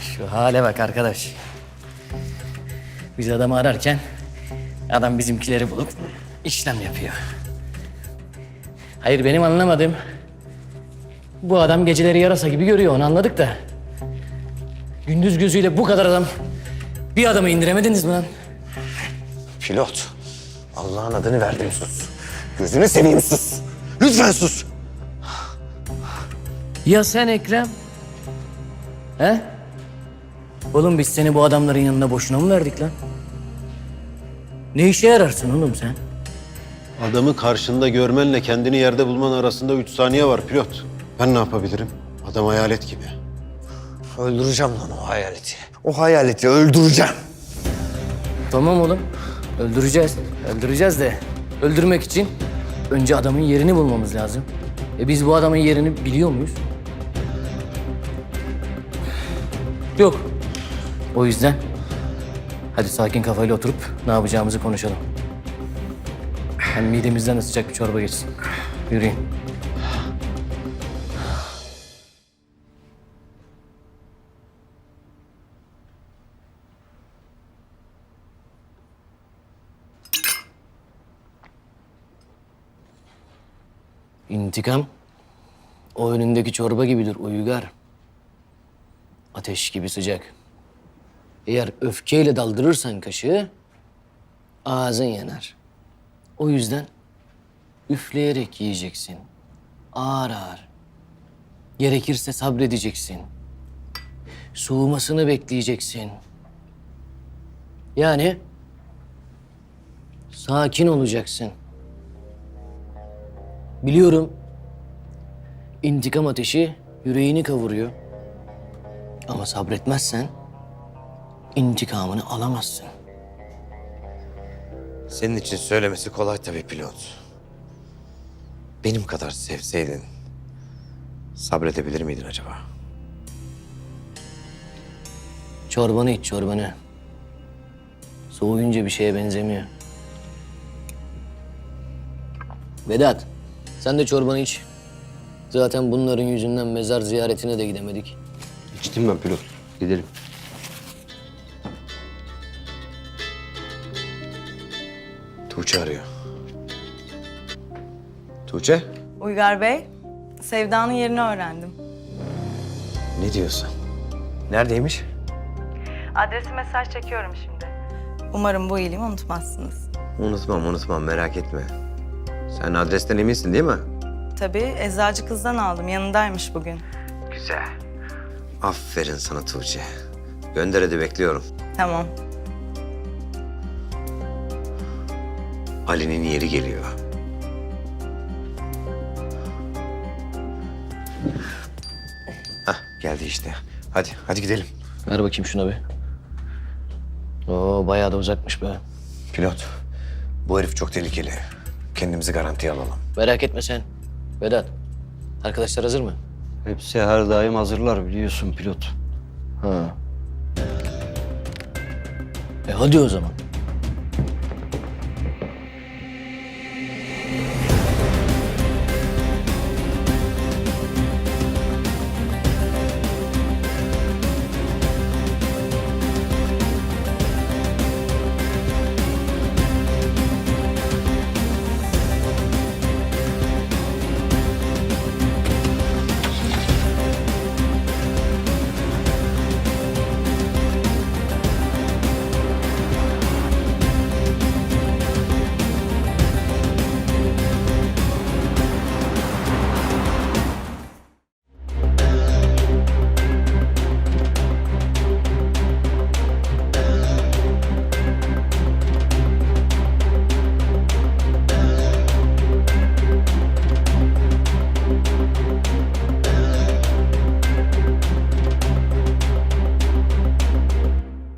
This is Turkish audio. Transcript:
Şu hale bak arkadaş. Biz adamı ararken adam bizimkileri bulup işlem yapıyor. Hayır benim anlamadığım bu adam geceleri yarasa gibi görüyor onu anladık da. Gündüz gözüyle bu kadar adam bir adamı indiremediniz mi lan? Pilot. Allah'ın adını verdim sus. Gözünü seveyim sus. Lütfen sus. Ya sen Ekrem? He? Oğlum biz seni bu adamların yanına boşuna mı verdik lan? Ne işe yararsın oğlum sen? Adamı karşında görmenle kendini yerde bulman arasında üç saniye var pilot. Ben ne yapabilirim? Adam hayalet gibi. Öldüreceğim lan o hayaleti. O hayaleti öldüreceğim. Tamam oğlum. Öldüreceğiz. Öldüreceğiz de öldürmek için önce adamın yerini bulmamız lazım. E biz bu adamın yerini biliyor muyuz? Yok. O yüzden hadi sakin kafayla oturup ne yapacağımızı konuşalım. Hem midemizden de sıcak bir çorba geçsin. Yürüyün. İntikam o önündeki çorba gibidir uygar. Ateş gibi sıcak. Eğer öfkeyle daldırırsan kaşığı ağzın yanar. O yüzden üfleyerek yiyeceksin. Ağır ağır. Gerekirse sabredeceksin. Soğumasını bekleyeceksin. Yani sakin olacaksın. Biliyorum. İntikam ateşi yüreğini kavuruyor. Ama sabretmezsen intikamını alamazsın. Senin için söylemesi kolay tabii pilot. Benim kadar sevseydin sabredebilir miydin acaba? Çorbanı iç çorbanı. Soğuyunca bir şeye benzemiyor. Vedat, sen de çorbanı iç. Zaten bunların yüzünden mezar ziyaretine de gidemedik. İçtim ben pilot. Gidelim. Tuğçe arıyor. Tuğçe? Uygar Bey, Sevda'nın yerini öğrendim. Ne diyorsun? Neredeymiş? Adresi mesaj çekiyorum şimdi. Umarım bu iyiliğimi unutmazsınız. Unutmam unutmam merak etme. Sen adresten eminsin değil mi? Tabii eczacı kızdan aldım. Yanındaymış bugün. Güzel. Aferin sana Tuğçe. Gönder hadi bekliyorum. Tamam. Ali'nin yeri geliyor. Hah geldi işte. Hadi hadi gidelim. Ver bakayım şuna bir. Oo bayağı da uzakmış be. Pilot bu herif çok tehlikeli. Kendimizi garantiye alalım. Merak etme sen. Vedat, arkadaşlar hazır mı? Hepsi her daim hazırlar biliyorsun pilot. Ha. E hadi o zaman.